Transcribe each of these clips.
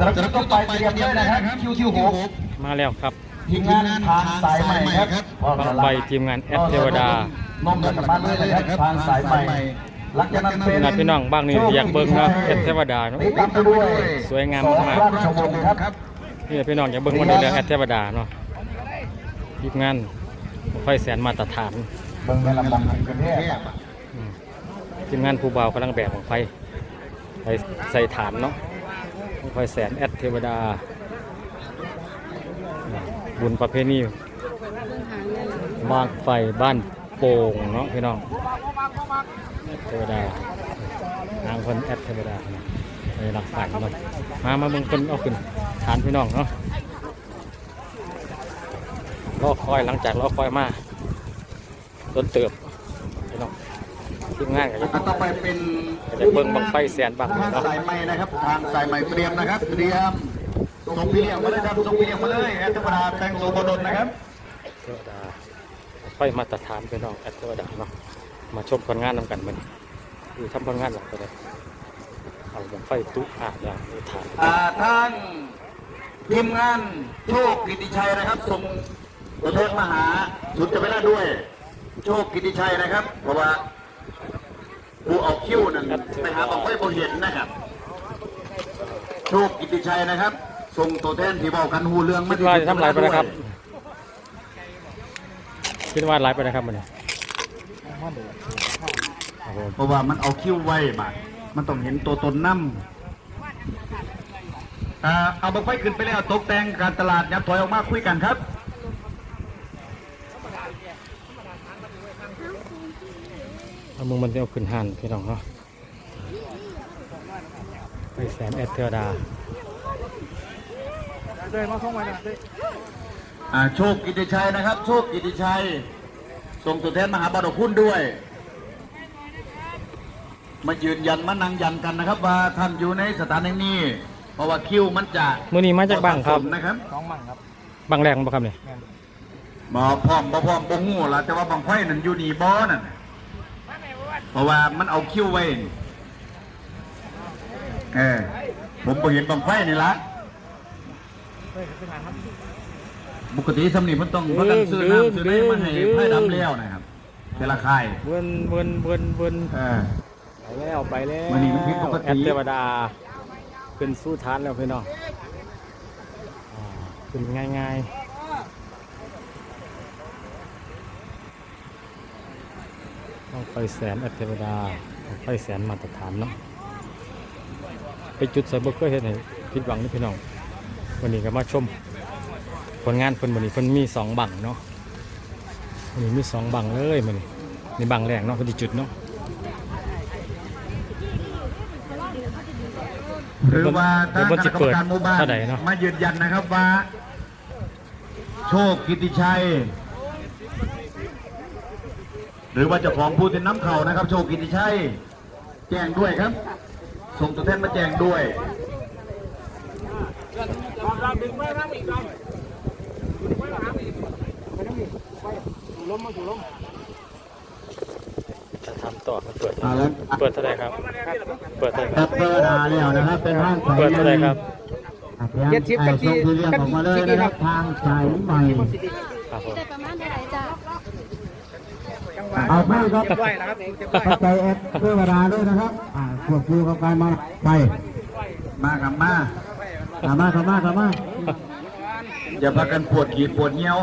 สำหรับชุดต่อไปเตรียมด้วยนะครับคิวคิวหกมาแล้วครับทีมงานทางสายใหม่ครับไฟทีมงานแอดเทวดานมกันมาเลยนะครับทางสายใหม่หลังจากนั้นเป็นนพี่น้องบ้างนี่อยากเบิ่งเนะแอดเทวดาเนาะติดตามไปด้วยสวยงามมากราชวงศ์ครับนี่พี่น้องอยากเบิ่งวันนี้เรื่องแอดเทวดาเนาะทีมงานไฟแสนมาตรฐานเบิ่งในลำดับกันแท้อืมทีมงานผู้บ่าวกำลังแบบของไฟไปใส่ฐานเนาะ บั้งไฟแสนแอดเทวดา บุญประเพณีบ้างไฟบ้านโป่งเนาะพี่น้องเทวดานางคนแอดเทวดาเนาะไปรักษาเนาะมามาเบิ่งคนเอาขึ้นฐานพี่น้องเนาะรอคอยหลังจากรอคอยมาต้นเติบ ทีมงานกันอันต่อไปเป็นจะเบิ่งบังไฟแสนบังทางเนาะสายใหม่นะครับทางสายใหม่เตรียมนะครับเตรียมส่งพี่เลี้ยงมาเลยครับส่งพี่เลี้ยงมาเลยแอดธรรมดาแต่งโซบดลนะครับเทวดาไฟมาตรฐานพี่น้องแอดเทวดาเนาะมาชมผลงานนำกันมันคือทำผลงานหลักไปเลยเอาบังไฟตุ้อ่าอย่างนี้ฐานอ่าทางทีมงานโชคกิติชัยนะครับส่งตัวแทนมาหาสุดจะไปได้ด้วย โชคกิติชัยนะครับเพราะว่า ผู้ออกคิวนั่นไปหาบังไฟบนเห็นนะครับ โชคกิติชัยนะครับส่งตัวแทนที่บอกกันหูเรื่องคิดว่าจะทำลายไปนะครับคิดว่าไลฟ์ไปนะครับมันเนี่ยครับผมเพราะว่ามันเอาคิวไว้บาดมันต้องเห็นตัวตนน้ำอ่าเอาบังไฟขึ้นไปแล้วตกแต่งการตลาดยับถอยออกมาคุยกันครับ เอามึงมันจะเอาขึ้นหันพี่น้องเนาะไฟแสนแอดเทวดาอ่าโชคกิติชัยนะครับ โชคกิติชัยส่งตัวแทนมาหาบาดอกคุณด้วย มายืนยันมานั่งยันกันนะครับ ว่าท่านอยู่ในสถานแห่งนี้ เพราะว่าคิวมันจะมื่อนี้มาจากบังครับนะครับบังแรกบ่ครับเนี่ย บ่พร้อมบ่พร้อมบ่ฮู้ล่ะแต่ว่าบังไฟนั่นอยู่นี่บ่นั่น เพราะว่ามันเอาคิวไว้นี่เออ ผมบ่เห็นบังไฟนี่ละปกติสำนีมันต้องเพิ่นซื้อน้ำซื้อได้มาให้ไฟดำแล้วนะครับแต่ละค่ายเบิ้นเบิ้นเบิ้นเบิ้นเออไปแล้วไปแล้ววันนี้มันผิดปกติแอดเทวดาขึ้นสู้ทานแล้วพี่น้องอ่าขึ้นง่ายๆ ต้องไปแสนแอดเทวดาต้องไปแสนมาตรฐานเนาะไปจุดใส่บ่เคยเห็นให้ผิดหวังนี่พี่น้องวันนี้ก็มาชม ผลงานเพิ่นวันนี้เพิ่นมีสองบังเนาะวันนี้มีสองบังเลยมันนี่ในบังแรกเนาะเพิ่นสิจุดเนาะหรือว่าเดี๋ทายงวมันคณะจะกรรเปิมดการหมู่บ้านเท่าใดเนาะมายืนยันนะครับว่า โชคกิติชัยห รือว่าเจ้าของผู้เป็นน้ำเขานะครับ โชคกิติชัยแจ้งด้วยครับ ส่งตัวแทนมาแจ้งด้วยจะทำต่อเปิดเอาละเปิดเท่าไหร่ครับ เปิดเท่าไหร่ครับเปิดหาแล้วนะครับเป็นห้างสายเปิดเท่าไหร่ครับเจ็ดสิบกับที่เรียกออกมาเลยนะครับทางสายใหม่ครับผม ได้ประมาณเท่าไหร่จ้ะ เอาไปครับปัจจัยเอฟเพื่อเวลาด้วยนะครับอ่าควบคู่กับการมาไปมากับมากับมากับมากับมาอย่าพากันปวดขีดปวดเงี้ยว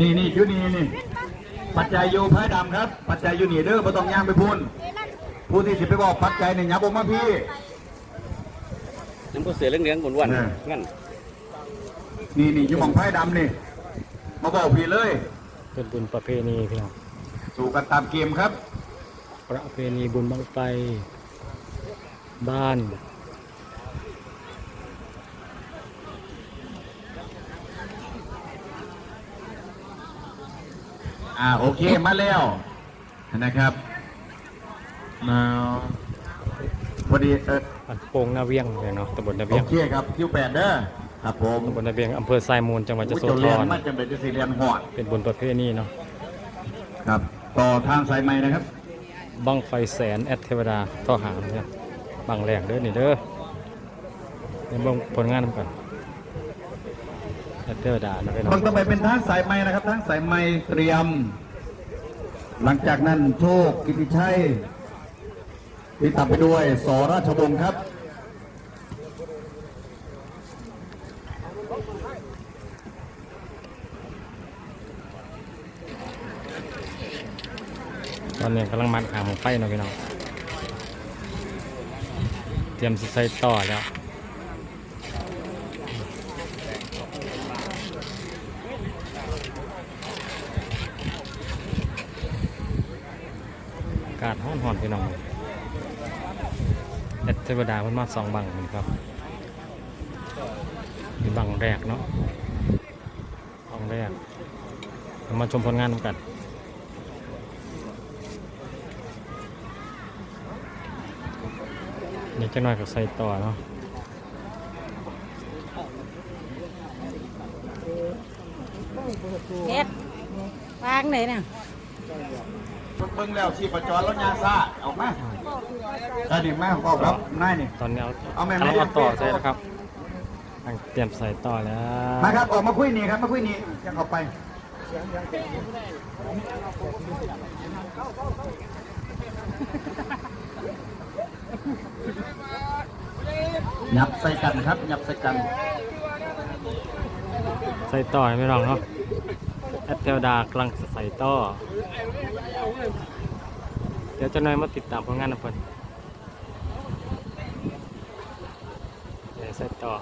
นี่นี่อยู่นี่นี่ปัจจัยอยู่พายดำครับ ปัจจัยอยู่นี่เด้อไม่ต้องย่างไปพูนผู้ที่สิไปบอกปัจจัยเนี่ยยับออกมาพี่น้ำก็เสือเรื่องเลี้ยงๆวนเออๆงั้นนี่นี่อยู่หมองพายดำนี่ มาบอกพี่เลย เป็นบุญประเพณีพี่น้องสู่กันตามเกมครับ ประเพณีบุญบังไฟบ้านอ่าโอเคมาแล้วนะครับมาพอดีเออบ้านโป่งนาเวียงเลยเนาะตำบลนาโอเวียง เคครับคิวแปดเด้อ ครับผมตำบลนาเวียงอำเภอทรายมูลจังหวัดยโสโจธเรียนรมาจังเป็นจะสีเรียนหอดเป็นบุญประเพณีเนาะครับต่อทางสายไหมนะครับบังไฟแสนแอดเทวดาท่อหางเนี่ยบังแรกเด้อนี่เด้อเดี๋ยวเบิ่งผลงานนำกันแอดเทวดานะพี่น้องบังต่อไปเป็นทางสายไม้นะครับทางสายไม้เตรียม หลังจากนั้นโชคกิติชัยที่ตัดไปด้วยสราชวงศ์ครับ ตอนนี้กำลังมัดหางของไฟเนาะพี่น้อง เตรียมใส่ต่อแล้วกาศห้อนหอนพี่น้องแอดเทวดาเพิ่นมาสองบังนี่ครับบังแรกเนาะบังแรก มาชมผลงานกัน นี่จังหน่อยก็ใส่ต่อเนาะเฮ็ดวางไหนน่ะเบิ่งแล้วชีพจรรถยาซ่าออกมาได้ดิแม่ออกครับนายนี่ตอนนี้เอาเอาแม่กำลังแม่เอาต่อใส่นะครับกำลังเตรียมใส่ต่อแล้วมาครับออกมาคุยนี่ครับมาคุยนี่ยังเข้าไป ยับใส่กันครับยับใส่กัน ใส่ต่อให้พี่น้องเนาะแอปเทวดากำลังใส่ต่อ เดี๋ยวเจะนายมาติดตามผลงานนะเพื่อนใส่ต่อ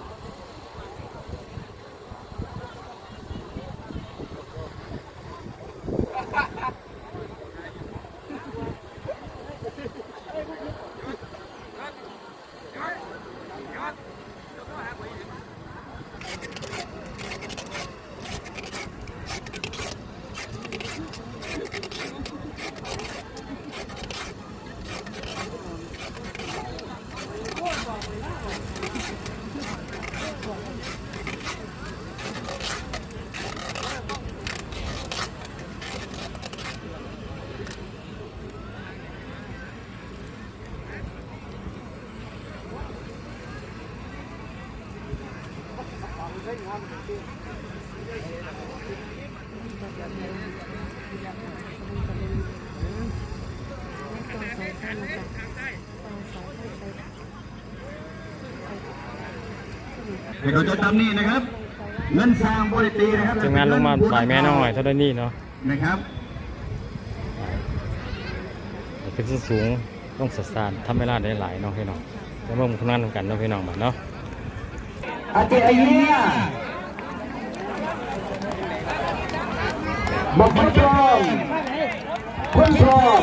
ให้เราจดจำนี่นะครับ เงินสร้างบริตีนะครับทีมงานลงมาบ่ายแม่น้องหน่อยเท่านี้เนาะนะครับขึ้นสูงต้องสัดสานทำเวลาได้หลายเนาะพี่น้องแล้วเมื่อทำงานทำกันเนาะพี่น้องบัดเนาะอาเจอาเยียบอกคุณชมคุณชม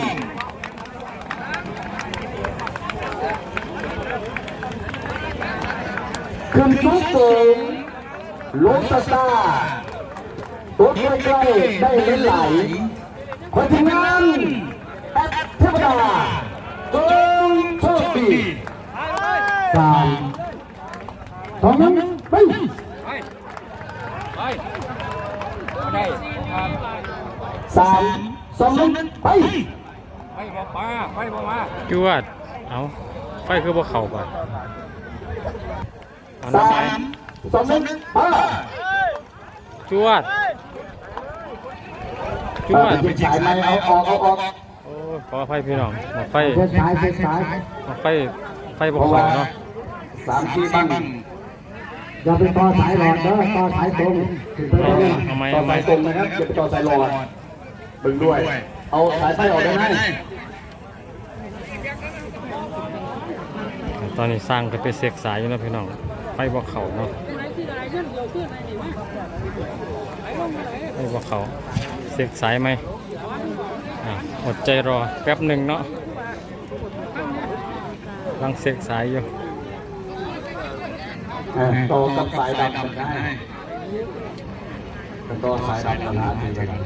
ขึ้นสูงสูงลงสตาร์ตัวใกล้ๆได้เล่นไหลคนที่งานแอดเทวดาจงโชคดีสามสองหนึ่งไปได้ครับสามสองหนึ่งไปไปบ่มาไปบ่มาจวดเอาไฟคือบ่เขาก่อน เอาสาน้ำไป มสองหนึ่งไปจวด จวด เป็นสายไหมเอาออกเอาออกโอ้ยขออภัยพี่น้องหมดไฟเป็นสายเป็นสายหมดไฟ ไฟบ่เข้าเนาะสามสี่บังอย่าไปต่อสายหลอดเด้อต่อสายตรงถึงไปได้เลยเอาไหมต่อเอาไหมสายตรงนะครับอย่าไปต่อสายหลอดบึงด้วย เอาสายไฟออกได้ไหมตอนนี้สร้างก็ไปเสกสายอยู่แล้วพี่น้อง ไฟบ่เขาเนาะไฟบ่เขาเสกสายไหมอดใจรอแป๊บหนึ่งเนาะลังเสกสายอยู่เออต่อกับสายดำกันได้ต่อสายดำกันะถึงจะได้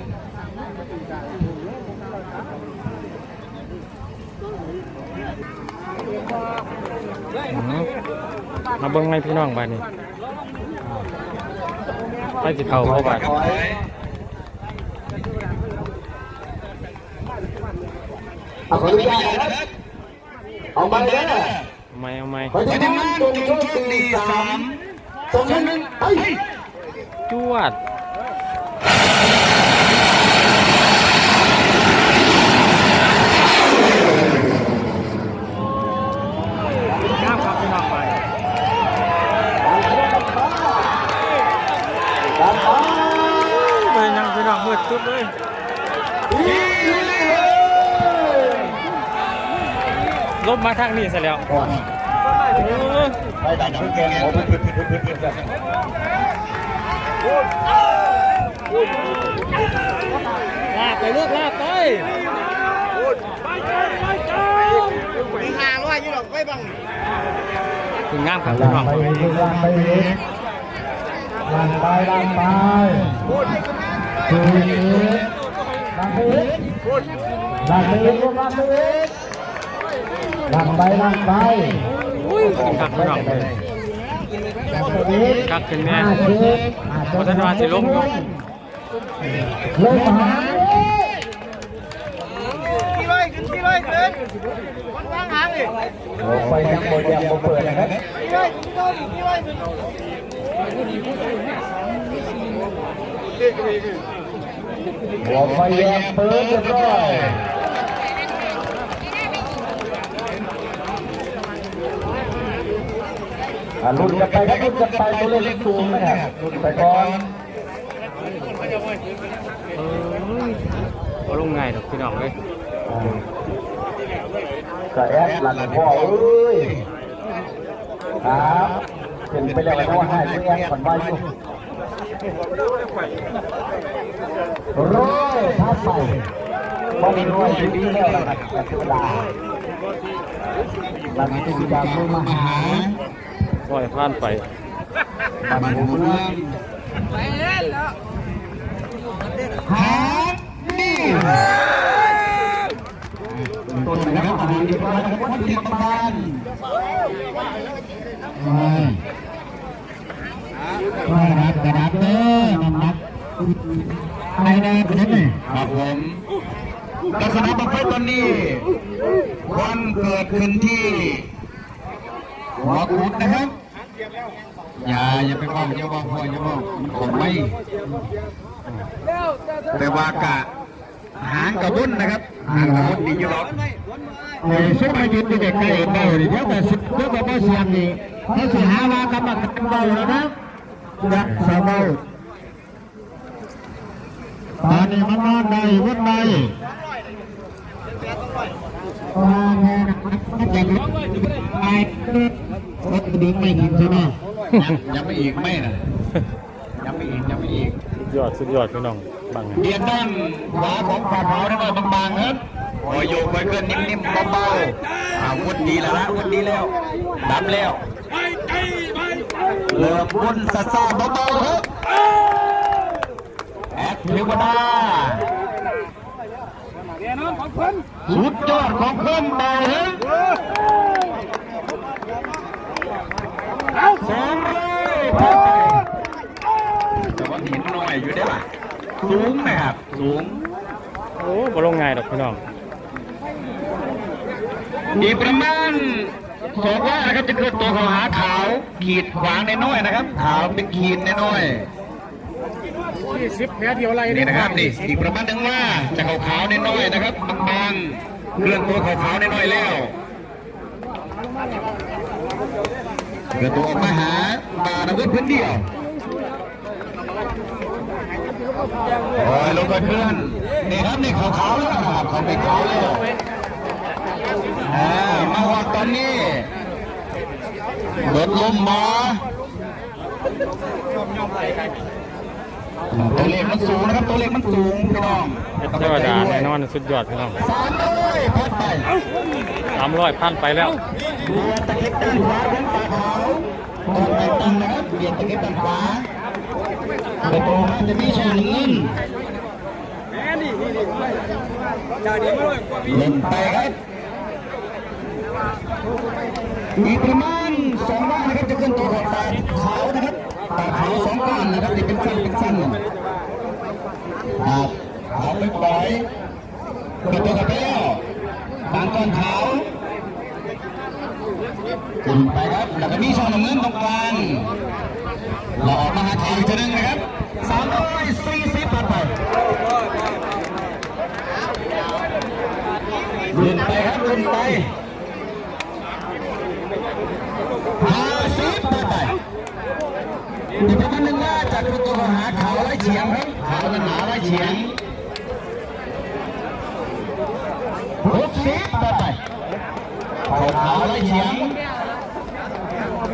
อืม มาเบิ่งให้พี่น้องบ้านนี้ไปสิเข้าเข้าบ้านเอาขออนุญาตนะครับเอาไปเลยนะเอาไหมเอาไหมไปทีมงานจงโชคดีสามสองหนึ่งไปจวดน้ำครับพี่น้องไป ตามไป ไปยังพี่น้องมืดจุดเลย ลบมาทางนี้ซะแล้วเออไปดันชุดเกมโอ้พึ่งพึ่งพึ่งพึ่งพึ่งลากไปลูกลากไปมีหาร้อยยี่หรอกไว้บังถึงงามครับพี่น้องไปอีกลางไปอีกลางไปลางไปดูอีกลางไปอีกลางไปลางไป ลางไปลางไปครับพี่น้องลางไปอีกครับขึ้นแม่ห้าสิบพัฒนาสิล้มอยู่ลงมาหากี่ร้อยขึ้นกี่ร้อยขึ้นวันวางหางดิโอ้ไปยังโมยังโมเปิดนะครับกี่ร้อยกี่ร้อยกี่ร้อยขึ้นหัวไฟแยงเปิดเรียบร้อยอะ ลุ้นกันไปครับลุ้นกันไปตัวเลขสูงนะครับลุ้นไปก่อนเออบ่ลงง่ายดอกพี่น้องเลยก็แอดหลังพ่อเอ้ยครับเป็นไปแล้วว่าให้เพื่อนผ่อนไปอยู่ร้อยทับไปบ่มีร้อยอยู่ดีแล้วนะครับแต่ธรรมดาหลังจากจากมือมหา ปล่อยผ่านไปบันบุญหานี่ต้นนะครับอันนี้ก็แล้ววัดเดียบบ้านไม่รับกระดับเด้อน้ำหนักอะไรนะคุณนี่ครับผมลักษณะบังไฟตอนนี้วันเกิดขึ้นที่หัวกุดนะครับ อย่าอย่าไปว่าอย่าว่าพ่ออย่าว่ามันคงไม่แต่ว่ากะหางกระบุนนะครับหางกระบุนดีอยู่หรอกไอ้ซึ่งมายืนเด็กๆใกล้เบ้าดิเดี๋ยวแต่สิเดี๋ยวแต่บ่เสียงนี่เขาสิหาว่ากำลังเบ้าแล้วนะรักษาเบ้าตอนนี้มันนอนได้วุ่นได้ว่าแม่มันจะไป รถดึงไม่ดีใช่ไหมยังไม่อีกไม่นะยังไม่อีกยังไม่อีกสุดยอดสุดยอดพี่น้องบังเบียดด้านขวาของฝ่าเผาได้มาบางๆครับคอยโยกคอยเคลื่อนนิ่มๆเบาๆอาวุธดีแล้วละอาวุธดีแล้วดับแล้วเริ่มวุ่นซาซาเบาๆครับแอดเทวดาสุดยอดของเพื่อนเบาครับสองร้อยผ่านไป แต่ว่าหินหน่อยอยู่ได้ป่ะสูงนะครับสูงโอ้บ่ลงง่ายดอกพี่น้องอีกประมาณสองว่านะครับจะเกิดตัวเขาหาขาว ขีดขวางในน้อยนะครับ ขาวเป็นขีดในน้อยๆสิบแผลเดียวไรนี่นะครับนี่อีกประมาณหนึ่งว่าจะขาวขาวในน้อยนะครับบางๆเคลื่อนตัวขาวขาวในน้อยแล้ว กระตัวออกมาหาบานาวุธพื้นเดียวโอ้ยลงไปเพื่อนนี่ครับนี่เขาเขาแล้วครับเขาไปเขาแล้วมาหอดตอนนี้เบิดลมมา ตัวเลขมันสูงนะครับตัวเลขมันสูงพี่น้องเทวดาแน่นอนสุดยอดพี่น้องสามร้อยพัดไปสามร้อยพันไปแล้วเบียดตะเข็บด้านขวาของตาขาวตอนไปตั้งนะครับเบียดตะเข็บด้านขวาไปโตมาจะมีช่างเงินเล่นไปครับอีกประมาณสองว่านะครับจะขึ้นตัวของตาขาวนะครับตาขาวสองก้อนนะครับที่เป็นสั้นเป็นสั้นครับ ขาวไปปล่อยกิดตัวกับไปแล้วบางก้อนขาวขึ้นไปครับแล้วก็มีช่องน้ำเงินตรงกลางเราอมหาข่าวอีกทีนึงนะครับสามร้อยสี่สิบผ่านไปขึ้นไปครับขึ้นไปห้าสิบผ่านไปอีกประมาหนึ่งว่าจากตัวหาขาวไร้เฉียงครับขาวหนาไร้เฉียง หกสิบผ่านไปขาขาวไร้เฉียงห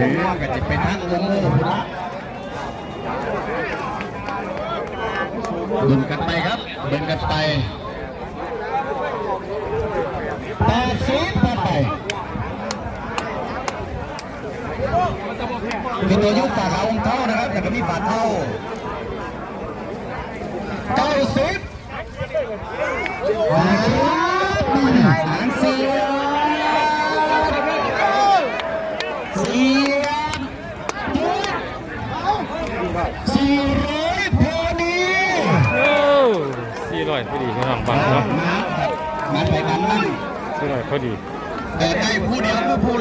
รือก็จะเป็นทางโอโม่พุระดึงกันไปครับดึงกันไปแปดสิบผ่านไปคือตัวยุคฝ่าขาองเท่านะครับแต่ก็มีฝ่าเท่า เก้าสิบสามสี่สี่สี่ร้อยพอดีสี่ร้อยพอดีพี่น้องฟังเนาะมันไปกันนั่งสี่ร้อยพอดีแต่ได้ผู้เดียวคือผู้